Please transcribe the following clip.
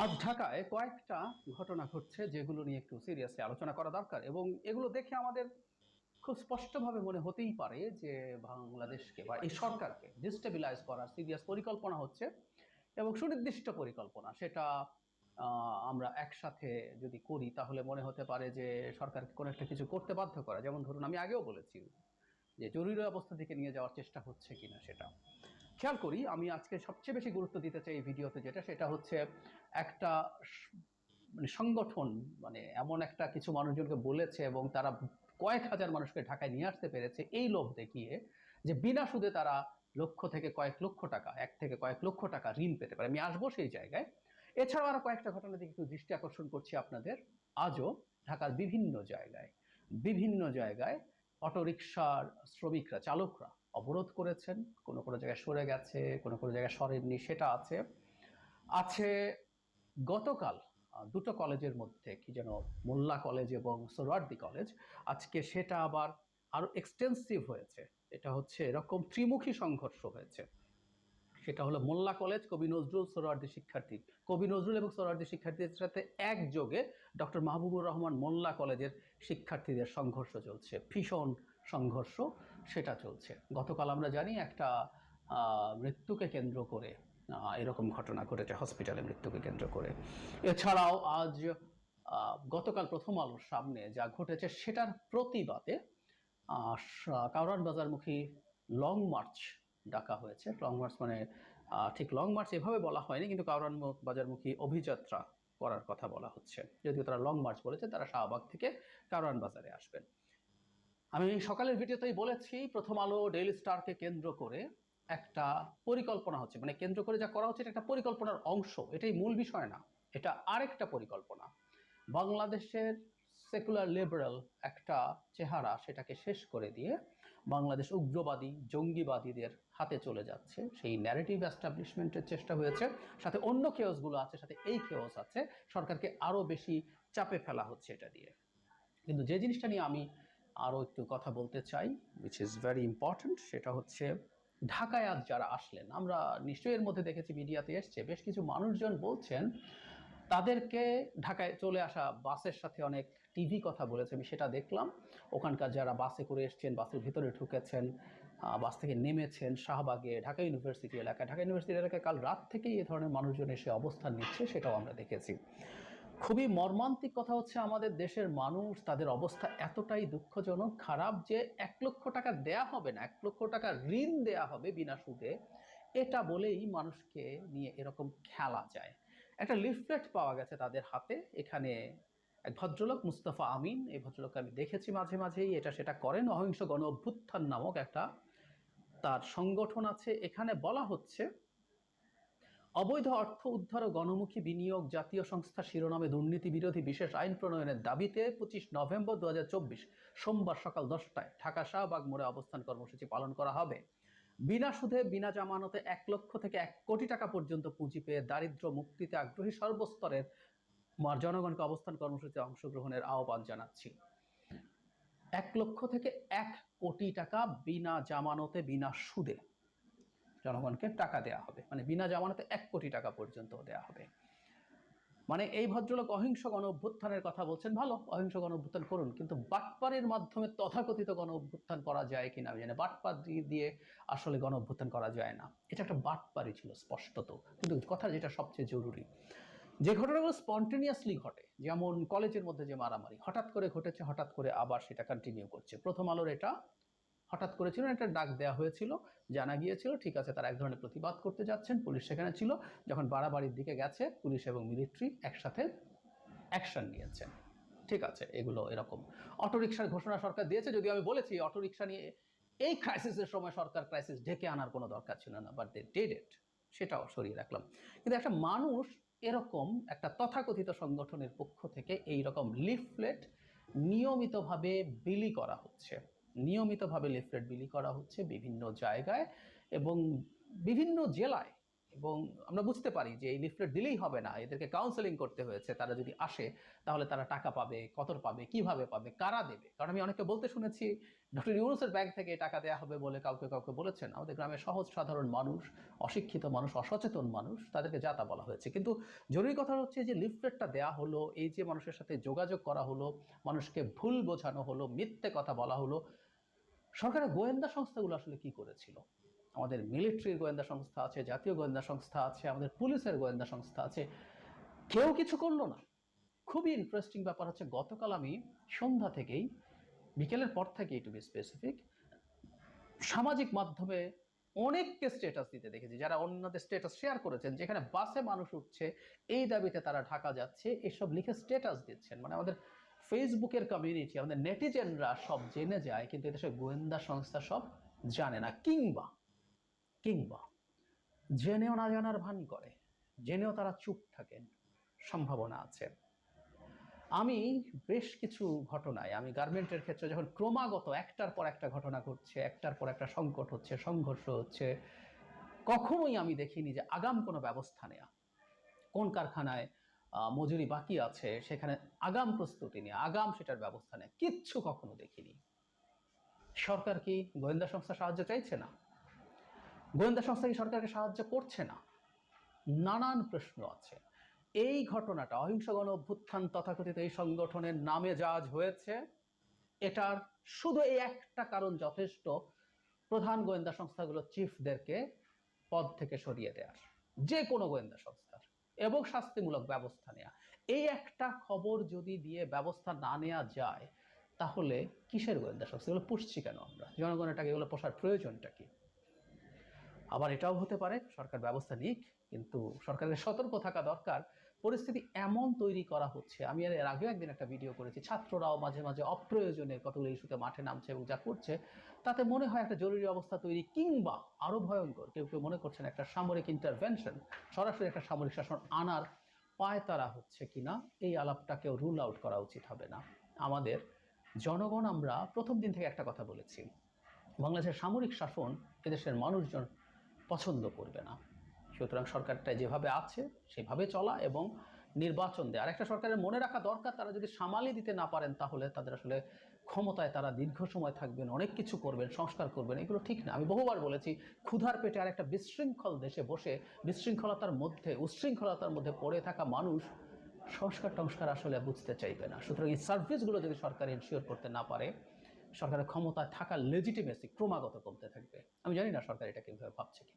আজ ঢাকায় কয়েকটা ঘটনা ঘটছে যেগুলো নিয়ে একটু সিরিয়াসলি আলোচনা করা দরকার এবং এগুলো দেখে আমাদের খুব স্পষ্টভাবে মনে হতেই পারে যে বাংলাদেশকে বা এই সরকারকে ডিস্টেবিলাইজ করার সিরিয়াস পরিকল্পনা হচ্ছে এবং সুনির্দিষ্ট পরিকল্পনা। সেটা আমরা একসাথে যদি করি তাহলে মনে হতে পারে যে সরকারকে কোনো একটা কিছু করতে বাধ্য করা। যেমন ধরুন আমি আগেও বলেছি যে জরুরি অবস্থা থেকে নিয়ে যাওয়ার চেষ্টা হচ্ছে কিনা সেটা। খেয়াল করি, আমি আজকে সবচেয়ে বেশি গুরুত্ব দিতে চাই এই ভিডিওতে যেটা, সেটা হচ্ছে একটা মানে সংগঠন মানে এমন একটা কিছু মানুষজনকে বলেছে এবং তারা কয়েক হাজার মানুষকে ঢাকায় নিয়ে আসতে পেরেছে এই লোভ দেখিয়ে যে বিনা সুদে তারা লক্ষ থেকে কয়েক লক্ষ টাকা, এক থেকে কয়েক লক্ষ টাকা ঋণ পেতে পারে। আমি আসব সেই জায়গায়। এছাড়াও আরও কয়েকটা ঘটনা দিকে একটু দৃষ্টি আকর্ষণ করছি আপনাদের। আজও ঢাকার বিভিন্ন জায়গায় বিভিন্ন জায়গায় অটোরিকশার শ্রমিকরা, চালকরা অবরোধ করেছেন, কোনো কোনো জায়গায় সরে গেছে, কোনো কোনো জায়গায় সরেননি, সেটা আছে। আছে গতকাল দুটো কলেজের মধ্যে, কি যেন মোল্লা কলেজ এবং সোরওয়ার্দি কলেজ। আজকে সেটা আবার আরও এক্সটেন্সিভ হয়েছে। এটা হচ্ছে এরকম ত্রিমুখী সংঘর্ষ হয়েছে। সেটা হলো মোল্লা কলেজ, কবি নজরুল সোহরাওয়ার্দী শিক্ষার্থী, কবি নজরুল এবং সোহরাওয়ার্দী শিক্ষার্থীদের সাথে একযোগে ডক্টর মাহবুবুর রহমান মোল্লা কলেজের শিক্ষার্থীদের সংঘর্ষ চলছে। ভীষণ সংঘর্ষ। সেটা চলছে। গতকাল আমরা জানি একটা মৃত্যুকে কেন্দ্র করে এরকম ঘটনা ঘটেছে, হসপিটালে মৃত্যুকে কেন্দ্র করে। এছাড়াও আজ গতকাল প্রথম আলোর সামনে যা ঘটেছে সেটার প্রতিবাদে কাউরান বাজারমুখী লং মার্চ ডাকা হয়েছে। লং মার্চ মানে ঠিক লং মার্চ এভাবে বলা হয়নি, কিন্তু কাউরান বাজারমুখী অভিযাত্রা করার কথা বলা হচ্ছে। যদিও তারা লং মার্চ বলেছে, তারা শাহবাগ থেকে কাউরান বাজারে আসবেন। আমি সকালের ভিডিওতেই বলেছি, প্রথম আলো ডেইলি স্টারকে কেন্দ্র করে একটা পরিকল্পনা হচ্ছে। মানে কেন্দ্র করে যা করা হচ্ছে, এটা একটা পরিকল্পনার অংশ। এটাই মূল বিষয় না। এটা আরেকটা পরিকল্পনা। বাংলাদেশের সেকুলার লিবারাল একটা চেহারা সেটাকে শেষ করে দিয়ে বাংলাদেশ উগ্রবাদী, জঙ্গিবাদীদের হাতে চলে যাচ্ছে। সেই ন্যারেটিভ অ্যাস্টাবলিশমেন্টের চেষ্টা হয়েছে। সাথে অন্য কেওসগুলো আছে, সাথে এই কেওস আছে। সরকারকে আরও বেশি চাপে ফেলা হচ্ছে এটা দিয়ে। কিন্তু যে জিনিসটা নিয়ে আমি আরও একটু কথা বলতে চাই উইচ ইজ ভেরি ইম্পর্ট্যান্ট সেটা হচ্ছে ঢাকায় আজ যারা আসলেন, আমরা নিশ্চয়ই এর মধ্যে দেখেছি, মিডিয়াতে এসছে, বেশ কিছু মানুষজন বলছেন তাদেরকে ঢাকায় চলে আসা বাসের সাথে অনেক টিভি কথা বলেছে, আমি সেটা দেখলাম। ওখানকার যারা বাসে করে এসছেন, বাসের ভিতরে ঢুকেছেন বাস থেকে নেমেছেন শাহবাগে, ঢাকা ইউনিভার্সিটি এলাকায়। ঢাকা ইউনিভার্সিটি এলাকায় কাল রাত থেকেই এ ধরনের মানুষজন এসে অবস্থান নিচ্ছে, সেটাও আমরা দেখেছি। খুবই মর্মান্তিক কথা হচ্ছে আমাদের দেশের মানুষ তাদের অবস্থা এতটাই দুঃখজনক, খারাপ যে এক লক্ষ টাকা দেয়া হবে না, এক লক্ষ টাকা ঋণ দেয়া হবে বিনা সুদে। এটা বলেই মানুষকে নিয়ে এরকম খেলা যায়। একটা লিফলেট পাওয়া গেছে তাদের হাতে। এখানে এক ভদ্রলোক, মুস্তাফা আমিন, এই ভদ্রলোককে আমি দেখেছি মাঝে মাঝেই। এটা সেটা করেন, অহিংস গণ অভ্যুত্থান নামক একটা, তার সংগঠন আছে। এখানে বলা হচ্ছে অবৈধ অর্থ উদ্ধার ও গণমুখী বিনিয়োগ জাতীয় সংস্থা শিরোনামে দুর্নীতি বিরোধী বিশেষ আইন প্রণয়নের দাবিতে পঁচিশ নভেম্বর দুহাজার চব্বিশ সোমবার সকাল দশটায় ঢাকা শাহবাগ মোড়ে অবস্থান কর্মসূচি পালন করা হবে। বিনা সুদে, বিনা জামানতে এক লক্ষ থেকে এক কোটি টাকা পর্যন্ত পুঁজি পেয়ে দারিদ্র মুক্তিতে আগ্রহী সর্বস্তরের জনগণকে অবস্থান কর্মসূচিতে অংশগ্রহণের আহ্বান জানাচ্ছি। এক লক্ষ থেকে এক কোটি টাকা বিনা জামানতে, বিনা সুদে জনগণকে টাকা দেয়া হবে। মানে বিনা জামানতে এক কোটি টাকা পর্যন্ত দেয়া হবে। মানে এই ভদ্রলোক অহিংস গণ অভ্যুত্থানের কথা বলছেন, ভালো অহিংস গণ অভ্যুত্থান করুন, কিন্তু বাটপারের মাধ্যমে তথাকথিত গণ অভ্যুত্থান করা যায় কিনা আমি জানি। বাটপার দিয়ে আসলে গণ অভ্যুত্থান করা যায় না। এটা একটা বাটপারই ছিল স্পষ্টত। কিন্তু কথা যেটা সবচেয়ে জরুরি, যে ঘটনাগুলো স্পন্টেনিয়াসলি ঘটে, যেমন কলেজের মধ্যে যে মারামারি, হঠাৎ করে ঘটেছে, হঠাৎ করে আবার সেটা কন্টিনিউ করছে। প্রথম আলোর এটা হঠাৎ করেছিল, একটা ডাক দেওয়া হয়েছিল, জানা গিয়েছিল, ঠিক আছে, তারা এক ধরনের প্রতিবাদ করতে যাচ্ছেন, পুলিশ সেখানে ছিল, যখন বাড়াবাড়ির দিকে গেছে, পুলিশ এবং মিলিটারি একসাথে অ্যাকশন নিয়েছেন ঠিক আছে, এগুলো এরকম। অটোরিকশার ঘোষণা সরকার দিয়েছে, যদিও আমি বলেছি, অটোরিকশা নিয়ে এই ক্রাইসিসের সময় সরকার ক্রাইসিস ঢেকে আনার কোনো দরকার ছিল না বাট দে ডেড ইট সেটাও সরিয়ে রাখলাম। কিন্তু একটা মানুষ এরকম একটা তথাকথিত সংগঠনের পক্ষ থেকে এই রকম লিফলেট নিয়মিতভাবে বিলি করা হচ্ছে। নিয়মিতভাবে লিফলেট বিলি করা হচ্ছে বিভিন্ন জায়গায় এবং বিভিন্ন জেলায়। এবং আমরা বুঝতে পারি যে এই লিফলেট দিলেই হবে না, এদেরকে কাউন্সেলিং করতে হয়েছে, তারা যদি আসে তাহলে তারা টাকা পাবে কত পাবে, কীভাবে পাবে, কারা দেবে? কারণ আমি অনেকে বলতে শুনেছি, ডক্টর ইউনুসের ব্যাংক থেকে টাকা দেওয়া হবে বলে কাউকে কাউকে বলেছেন। আমাদের গ্রামে সহজ সাধারণ মানুষ, অশিক্ষিত মানুষ, অসচেতন মানুষ, তাদেরকে যাতা বলা হয়েছে। কিন্তু জরুরি কথা হচ্ছে যে লিফলেটটা দেওয়া হলো, এই যে মানুষের সাথে যোগাযোগ করা হলো, মানুষকে ভুল বোঝানো হলো, মিথ্যে কথা বলা হলো সরকারের গোয়েন্দা সংস্থাগুলো আসলে কি করেছিল? আমাদের মিলিটারির গোয়েন্দা সংস্থা আছে, জাতীয় গোয়েন্দা সংস্থা আছে, আমাদের পুলিশের গোয়েন্দা সংস্থা আছে। কেউ কিছু করল না। খুবই ইন্টারেস্টিং ব্যাপার হচ্ছে, গতকাল আমি সন্ধ্যা থেকেই, বিকেলের পর থেকেই টু বি স্পেসিফিক সামাজিক মাধ্যমে অনেককে স্টেটাস দিতে দেখেছি, যারা অন্যদের স্টেটাস শেয়ার করেছেন, যেখানে বাসে মানুষ উঠছে, এই দাবিতে তারা ঢাকা যাচ্ছে, এসব লিখে স্ট্যাটাস দিচ্ছেন। মানে আমাদের ফেসবুকের কমিউনিটি আমাদের নেটিজেনরা সব জেনে যায়, কিন্তু এদেশের গোয়েন্দা সংস্থা সব জানে না। কিংবা কিংবা, জেনেও না জানার ভান করে, জেনেও তারা চুপ থাকেন, সম্ভাবনা আছে। আমি বেশ কিছু ঘটনায়, আমি গার্মেন্টের ক্ষেত্রে যখন ক্রমাগত একটার পর একটা ঘটনা ঘটছে, একটার পর একটা সংকট হচ্ছে, সংঘর্ষ হচ্ছে, কখনোই আমি দেখিনি যে আগাম কোনো ব্যবস্থা নেওয়া কোন কারখানায় মজুরি বাকি আছে, সেখানে আগাম প্রস্তুতি নেওয়া আগাম সেটার ব্যবস্থা নেয় কিচ্ছু কখনো দেখিনি। সরকার কি গোয়েন্দা সংস্থা সাহায্য চাইছে না? গোয়েন্দা সংস্থা কি সরকারকে সাহায্য করছে না? নানান প্রশ্ন আছে। এই ঘটনাটা অহিংস গণ অভ্যুত্থান তথাকথিত এই সংগঠনের নামে যা হয়েছে, এটার শুধু এই একটা কারণ যথেষ্ট, প্রধান গোয়েন্দা সংস্থাগুলো চিফদেরকে পদ থেকে সরিয়ে দেওয়ার যে কোনো গোয়েন্দা সংস্থার এবং শাস্তিমূলক ব্যবস্থা নেওয়া এই একটা খবর যদি দিয়ে ব্যবস্থা না নেওয়া যায়, তাহলে কিসের গোয়েন্দা সংস্থা এগুলো পুষছি কেন আমরা? জনগণের টাকা, এগুলো পোষার প্রয়োজনটা কি? আবার এটাও হতে পারে, সরকার ব্যবস্থা নিক, কিন্তু সরকারের সতর্ক থাকা দরকার। পরিস্থিতি এমন তৈরি করা হচ্ছে। আমি এর এর আগেও একদিন একটা ভিডিও করেছি। ছাত্ররাও মাঝে মাঝে অপ্রয়োজনে কতগুলো ইস্যুতে মাঠে নামছে এবং যা করছে, তাতে মনে হয় একটা জরুরি অবস্থা তৈরি কিংবা আরও ভয়ঙ্কর, কেউ কেউ মনে করছেন একটা সামরিক ইন্টারভেনশন সরাসরি একটা সামরিক শাসন আনার পায়তারা হচ্ছে কিনা, এই আলাপটাকেও রুল আউট করা উচিত হবে না। আমাদের জনগণ আমরা প্রথম দিন থেকে একটা কথা বলেছি। বাংলাদেশের সামরিক শাসন এদেশের মানুষজন পছন্দ করবে না। সুতরাং সরকারটা যেভাবে আছে, সেভাবে চলা এবং নির্বাচন দেয়। আর একটা সরকারের মনে রাখা দরকার, তারা যদি সামালি দিতে না পারেন, তাহলে তাদের আসলে ক্ষমতায় তারা দীর্ঘ সময় থাকবেন, অনেক কিছু করবেন, সংস্কার করবেন, এগুলো ঠিক না। আমি বহুবার বলেছি, ক্ষুধার পেটে আর একটা বিশৃঙ্খল দেশে বসে, বিশৃঙ্খলতার মধ্যে উচ্ছৃঙ্খলতার মধ্যে পড়ে থাকা মানুষ সংস্কার টংস্কার আসলে বুঝতে চাইবে না। সুতরাং এই সার্ভিসগুলো যদি সরকার ইনশিওর করতে না পারে, সরকারের ক্ষমতায় থাকার লেজিটিমেসি ক্রমাগত কমতে থাকবে। আমি জানি না সরকার এটা কীভাবে ভাবছে কিনা।